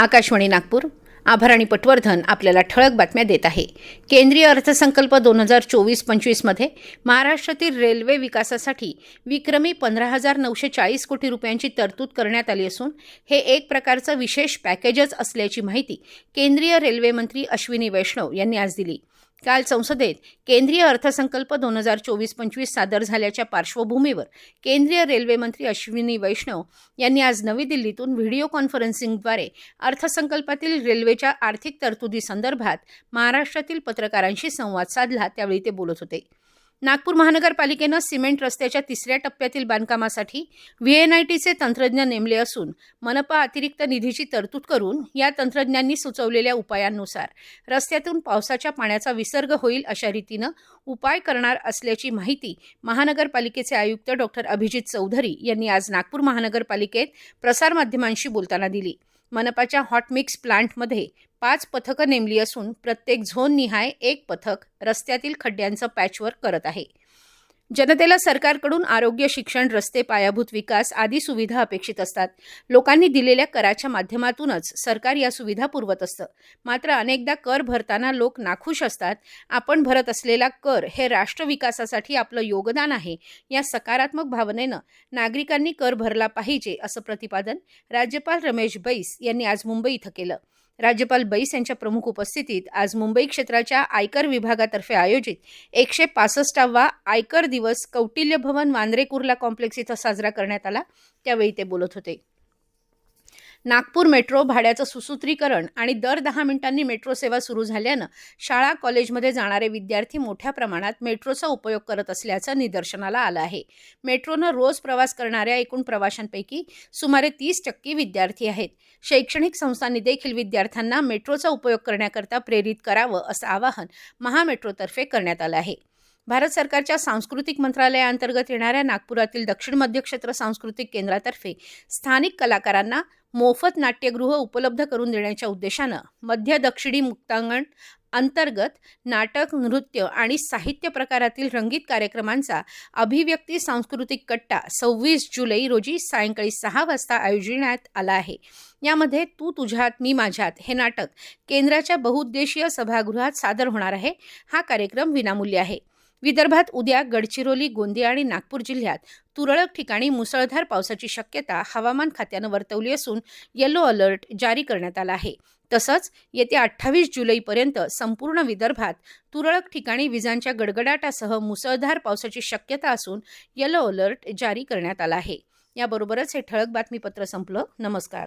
आकाशवाणी नागपूर. आभाराणी पटवर्धन आपल्याला ठळक बातम्या देत आहे. केंद्रीय अर्थसंकल्प दोन हजार चोवीस पंचवीसमध्ये महाराष्ट्रातील रेल्वे विकासासाठी विक्रमी पंधरा हजार नऊशे चाळीस कोटी रुपयांची तरतूद करण्यात आली असून हे एक प्रकारचं विशेष पॅकेजच असल्याची माहिती केंद्रीय रेल्वेमंत्री अश्विनी वैष्णव यांनी आज दिली. काल संसदेत केंद्रीय अर्थसंकल्प दोन हजार चोवीस पंचवीस सादर झाल्याच्या पार्श्वभूमीवर केंद्रीय रेल्वे मंत्री अश्विनी वैष्णव यांनी आज नवी दिल्लीतून व्हिडिओ कॉन्फरन्सिंगद्वारे अर्थसंकल्पातील रेल्वेच्या आर्थिक तरतुदीसंदर्भात महाराष्ट्रातील पत्रकारांशी संवाद साधला. त्यावेळी ते बोलत होते. नागपूर महानगरपालिकेनं सिमेंट रस्त्याच्या तिसऱ्या टप्प्यातील बांधकामासाठी व्हीएनआयटीचे तंत्रज्ञ नेमले असून मनपा अतिरिक्त निधीची तरतूद करून या तंत्रज्ञांनी सुचवलेल्या उपायांनुसार रस्त्यातून पावसाच्या पाण्याचा विसर्ग होईल अशा रीतीनं उपाय करणार असल्याची माहिती महानगरपालिकेचे आयुक्त डॉक्टर अभिजित चौधरी यांनी आज नागपूर महानगरपालिकेत प्रसारमाध्यमांशी बोलताना दिली. मनपाच्या हॉटमिक्स प्लांटमध्ये पाच पथकं नेमली असून प्रत्येक झोन निहाय एक पथक रस्त्यातील खड्ड्यांचं पॅचवर्क करत आहे. जनतेला सरकारकडून आरोग्य शिक्षण रस्ते पायाभूत विकास आदी सुविधा अपेक्षित असतात. लोकांनी दिलेल्या कराच्या माध्यमातूनच सरकार या सुविधा पुरवत असतं. मात्र अनेकदा कर भरताना लोक नाखुश असतात. आपण भरत असलेला कर हे राष्ट्र विकासासाठी आपलं योगदान आहे या सकारात्मक भावनेनं नागरिकांनी कर भरला पाहिजे असं प्रतिपादन राज्यपाल रमेश बैस यांनी आज मुंबई इथं केलं. राज्यपाल बैस यांच्या प्रमुख उपस्थितीत आज मुंबई क्षेत्राच्या आयकर विभागातर्फे आयोजित एकशे पासष्टावा आयकर दिवस कौटिल्य भवन वांद्रे कुर्ला कॉम्प्लेक्स इथं साजरा करण्यात आला. त्यावेळी ते बोलत होते. नागपूर मेट्रो भाड्याचं सुसूत्रीकरण आणि दर दहा मिनिटांनी मेट्रो सेवा सुरू झाल्यानं शाळा कॉलेजमध्ये जाणारे विद्यार्थी मोठ्या प्रमाणात मेट्रोचा उपयोग करत असल्याचं निदर्शनाला आलं आहे. मेट्रोनं रोज प्रवास करणाऱ्या एकूण प्रवाशांपैकी सुमारे तीस टक्के विद्यार्थी आहेत. शैक्षणिक संस्थांनी देखील विद्यार्थ्यांना मेट्रोचा उपयोग करण्याकरता प्रेरित करावं असं आवाहन महामेट्रोतर्फे करण्यात आलं आहे. भारत सरकारच्या सांस्कृतिक मंत्रालयाअंतर्गत येणाऱ्या नागपुरातील दक्षिण मध्य क्षेत्र सांस्कृतिक केंद्रातर्फे स्थानिक कलाकारांना मोफत नाट्यगृह उपलब्ध करून देण्याच्या उद्देशानं मध्य दक्षिणी मुक्तांगण अंतर्गत नाटक नृत्य आणि साहित्य प्रकारातील रंगीत कार्यक्रमांचा अभिव्यक्ती सांस्कृतिक कट्टा सव्वीस जुलै रोजी सायंकाळी सहा वाजता आयोजिण्यात आला आहे. यामध्ये तू तुझ्यात मी माझ्यात हे नाटक केंद्राच्या बहुउद्देशीय सभागृहात सादर होणार आहे. हा कार्यक्रम विनामूल्य आहे. विदर्भात उद्या गडचिरोली गोंदिया आणि नागपूर जिल्ह्यात तुरळक ठिकाणी मुसळधार पावसाची शक्यता हवामान खात्यानं वर्तवली असून येलो अलर्ट जारी करण्यात आला आहे. तसंच येत्या अठ्ठावीस जुलैपर्यंत संपूर्ण विदर्भात तुरळक ठिकाणी विजांच्या गडगडाटासह मुसळधार पावसाची शक्यता असून येलो अलर्ट जारी करण्यात आला आहे. याबरोबरच हे ठळक बातमीपत्र संपलं. नमस्कार.